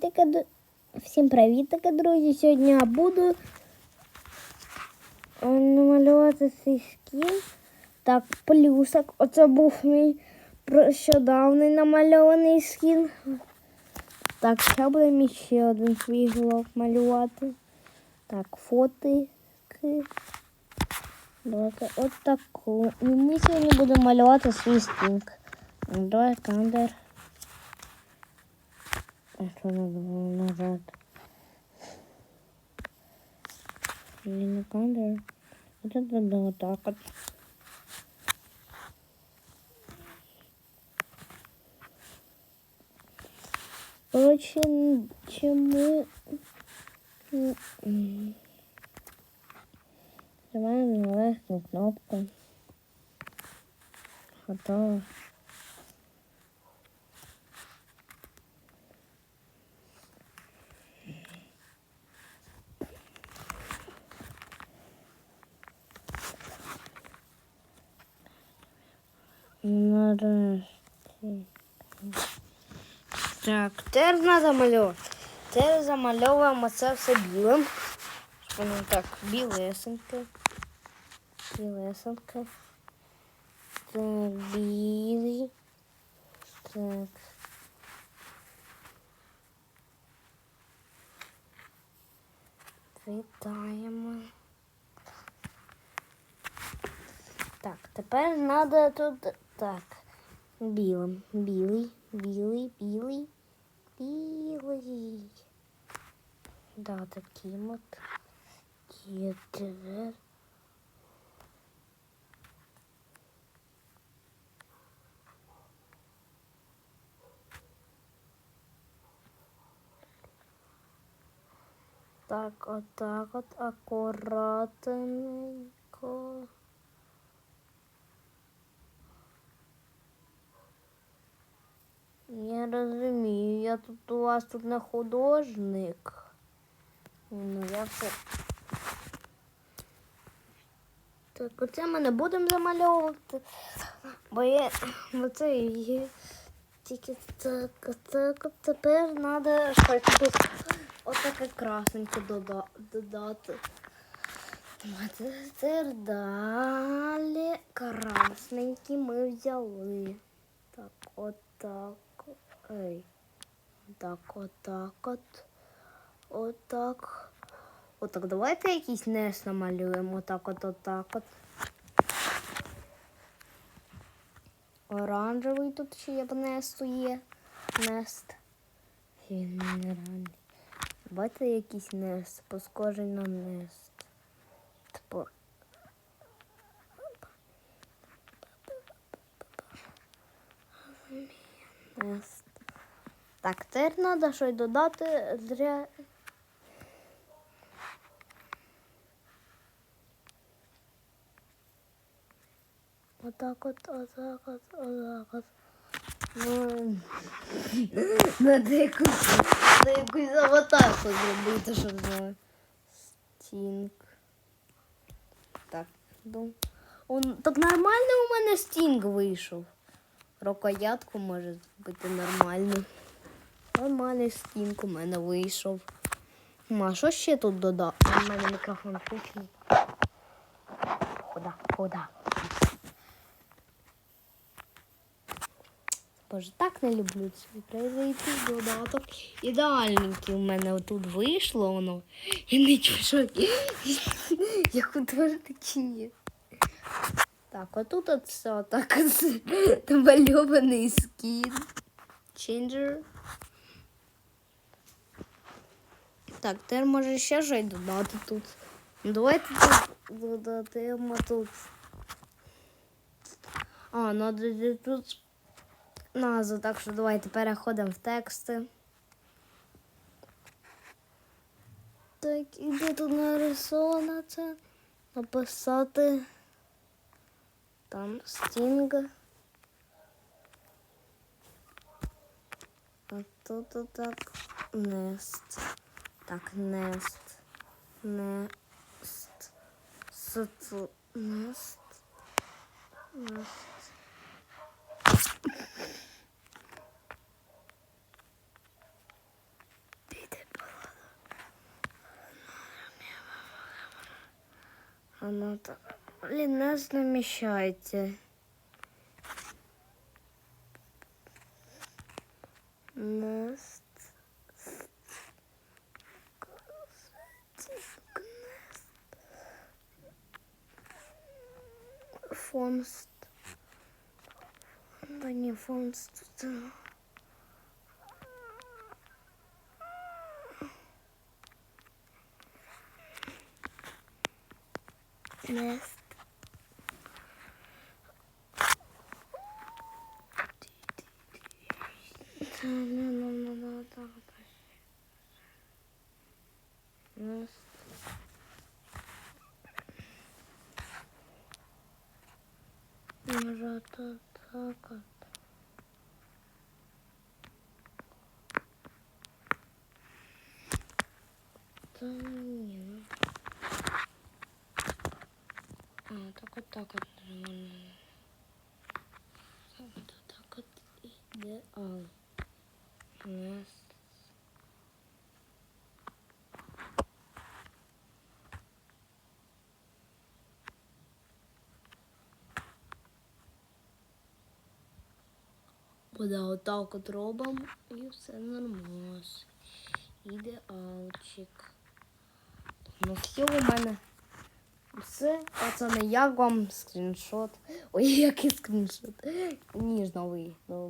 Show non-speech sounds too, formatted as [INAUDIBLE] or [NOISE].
Д- всім привітики, друзі. Сьогодні я буду е, намалювати свій скін. Так, плюсик. Оце був мій нещодавний намальований скін. Так, ще будемо ще один свій глок малювати. Так, фотики. Давайте от таку. Ми сьогодні будемо малювати свій скін. Давай кандер. Що надо було назад? Блин, кандер. Вот это да, вот так вот. Короче, чему... Нажимаем на верхнюю кнопку. Готово. Так, тепер треба замальовувати. Тепер замальовуємо це все білим. Щоб Воно так білесеньке. Білесеньке. Так, білий. Так. Вітаємо. Так, тепер треба тут так. Білим. Білий, білий, білий, білий. Да, таким от. Є тепер. Так, отак от акуратненько. Тут у вас тут не художник. Ну, я все. Так, оце ми не будемо замальовувати. Бо я оце є. Тільки так, так, тепер треба щось отаке красненьке дода- додати. Тепер далі красненькі ми взяли. Так, отак. Ей. Так, отак от. Отак. Отак, давайте якийсь нес намалюємо. Отак от, отак от. Оранжевий тут ще є в є. Нест. Він не ранний. Давайте якийсь нест, посхожий на нест. Типу. Нест. Так, тепер треба щось додати для. Отак от, отак от, отак от. Ну, Надо якусь, надо аватарку зробити, щоб знаю. Стінг. Так, ну. Он, так нормально у мене стінг вийшов. Рукоятку може бути нормально. Нормальний стінг у мене вийшов. М, А що ще тут додати? У мене мікрофон включений. Куда? Куда? Боже, так не люблю цей прийти додаток. Ідеальненький у мене тут вийшло воно. І не що як художник чи ні. Так, отут от все так от [LAUGHS] намальований скін. Ченджер. Так, тепер може ще щось додати тут. Ну, Давайте тут додаємо тут. А, надо тут назву, так що давайте переходимо в тексти. Так, і де тут нарисовано це? Написати там стінг. А тут отак нест. Так, нест. Нест. Сот. Нест. Нест. Она так, блин, нас намещаете. Нас Фонст. Да не это- Нест. Да, не, ну, ну, ну, так, так. Нест. Може, то так от. Та ні, ну. А, так от так от нормально. Так от так от ідеал. Нас. Буде отак от робимо і все нормально. Ідеалчик. Ну все у мене. Все, пацани, як вам скріншот? Ой, який скріншот? Ніж новий.